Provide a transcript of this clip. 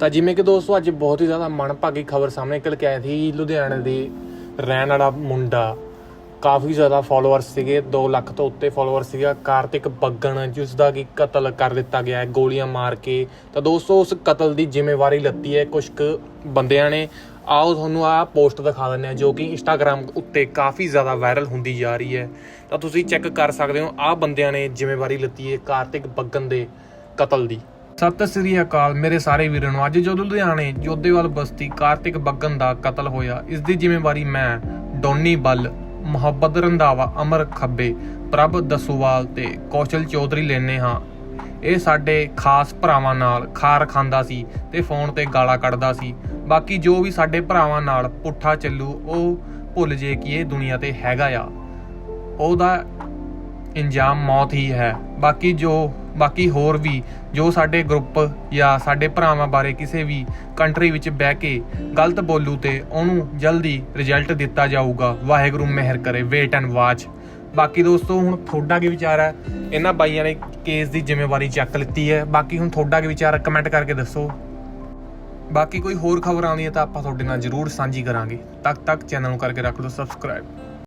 ਤਾਂ ਜਿਵੇਂ ਕਿ ਦੋਸਤੋ ਅੱਜ ਬਹੁਤ ਹੀ ਜ਼ਿਆਦਾ ਮਨਭਾਗੀ ਖਬਰ ਸਾਹਮਣੇ ਨਿਕਲ ਕੇ ਆਈ ਸੀ, ਲੁਧਿਆਣੇ ਦੇ ਰਹਿਣ ਵਾਲਾ ਮੁੰਡਾ। ਕਾਫੀ ਜ਼ਿਆਦਾ ਫਾਲੋਅਰਸ ਸੀਗੇ 2 ਲੱਖ ਤੋਂ ਉੱਤੇ ਫਾਲੋਅਰ ਸੀਗਾ। ਕਾਰਤਿਕ ਬੱਗਣ ਜਿਸ ਦਾ ਕਿ ਕਤਲ ਕਰ ਦਿੱਤਾ ਗਿਆ ਹੈ, ਗੋਲੀਆਂ ਮਾਰ ਕੇ। ਤਾਂ ਦੋਸਤੋ ਉਸ ਕਤਲ ਦੀ ਜ਼ਿੰਮੇਵਾਰੀ ਲੱਤੀ ਹੈ ਕੁਝ ਕੁ ਬੰਦਿਆਂ ਨੇ। ਆਓ ਤੁਹਾਨੂੰ ਆਹ ਪੋਸਟ ਦਿਖਾ ਦਿੰਦੇ ਆ ਜੋ ਕਿ ਇੰਸਟਾਗ੍ਰam ਉੱਤੇ ਕਾਫੀ ਜ਼ਿਆਦਾ ਵਾਇਰਲ ਹੁੰਦੀ ਜਾ ਰਹੀ ਹੈ। ਤਾਂ ਤੁਸੀਂ ਚੈੱਕ ਕਰ ਸਕਦੇ ਹੋ, ਆਹ ਬੰਦਿਆਂ ਨੇ ਜ਼ਿੰਮੇਵਾਰੀ ਲੱਤੀ ਹੈ ਕਾਰਤਿਕ ਬੱਗਣ ਦੇ ਕਤਲ ਦੀ। ਸਤਿ ਸ੍ਰੀ ਅਕਾਲ ਮੇਰੇ ਸਾਰੇ ਵੀਰਾਂ ਨੂੰ। ਅੱਜ ਜਦੋਂ ਲੁਧਿਆਣੇ ਜੋਧੇਵਾਲ ਬਸਤੀ ਕਾਰਤਿਕ ਬੱਗਨ ਦਾ ਕਤਲ ਹੋਇਆ, ਇਸ ਦੀ ਜ਼ਿੰਮੇਵਾਰੀ ਮੈਂ, ਡੋਨੀ ਬੱਲ, ਮੁਹੱਬਤ ਰੰਧਾਵਾ, ਅਮਰ ਖੱਬੇ, ਪ੍ਰਭ ਦਸੂਵਾਲ ਤੇ ਕੌਸ਼ਲ ਚੌਧਰੀ ਲੈਨੇ ਹਾਂ। ਇਹ ਸਾਡੇ ਖਾਸ ਭਰਾਵਾਂ ਨਾਲ ਖਾਰ ਖਾਂਦਾ ਸੀ ਤੇ ਫੋਨ ਤੇ ਗਾਲਾਂ ਕੱਢਦਾ ਸੀ। ਬਾਕੀ ਜੋ ਵੀ ਸਾਡੇ ਭਰਾਵਾਂ ਨਾਲ ਪੁੱਠਾ ਚੱਲੂ, ਉਹ ਭੁੱਲ ਜੇ ਕਿ ਇਹ ਦੁਨੀਆ ਤੇ ਹੈਗਾ ਆ। ਉਹਦਾ ਇੰਜਾਮ ਮੌਤ ਹੀ ਹੈ। ਬਾਕੀ ਜੋ ਬਾਕੀ ਹੋਰ ਵੀ ਜੋ ਸਾਡੇ ਗਰੁੱਪ ਜਾਂ ਸਾਡੇ ਭਰਾਵਾਂ ਬਾਰੇ ਕਿਸੇ ਵੀ ਕੰਟਰੀ ਵਿੱਚ ਬਹਿ ਕੇ ਗਲਤ ਬੋਲੂ ਤੇ ਉਹਨੂੰ ਜਲਦੀ ਰਿਜ਼ਲਟ ਦਿੱਤਾ ਜਾਊਗਾ। ਵਾਹਿਗੁਰੂ ਮਿਹਰ ਕਰੇ ਵੇਟ ਐਂਡ ਵਾਚ ਬਾਕੀ ਦੋਸਤੋ, ਹੁਣ ਤੁਹਾਡਾ ਕੀ ਵਿਚਾਰ ਹੈ? ਇਹਨਾਂ ਬਾਈਆਂ ਨੇ ਕੇਸ ਦੀ ਜ਼ਿੰਮੇਵਾਰੀ ਚੱਕ ਲਿੱਤੀ ਹੈ। ਬਾਕੀ ਹੁਣ ਤੁਹਾਡਾ ਕੀ ਵਿਚਾਰ ਹੈ? ਕਮੈਂਟ ਕਰਕੇ ਦੱਸੋ। ਬਾਕੀ ਕੋਈ ਹੋਰ ਖਬਰ ਆਉਂਦੀ ਹੈ ਤਾਂ ਆਪਾਂ ਤੁਹਾਡੇ ਨਾਲ ਜ਼ਰੂਰ ਸਾਂਝੀ ਕਰਾਂਗੇ। ਤੱਕ ਤੱਕ ਚੈਨਲ ਨੂੰ ਕਰਕੇ ਰੱਖ ਲਓ ਸਬਸਕ੍ਰਾਈਬ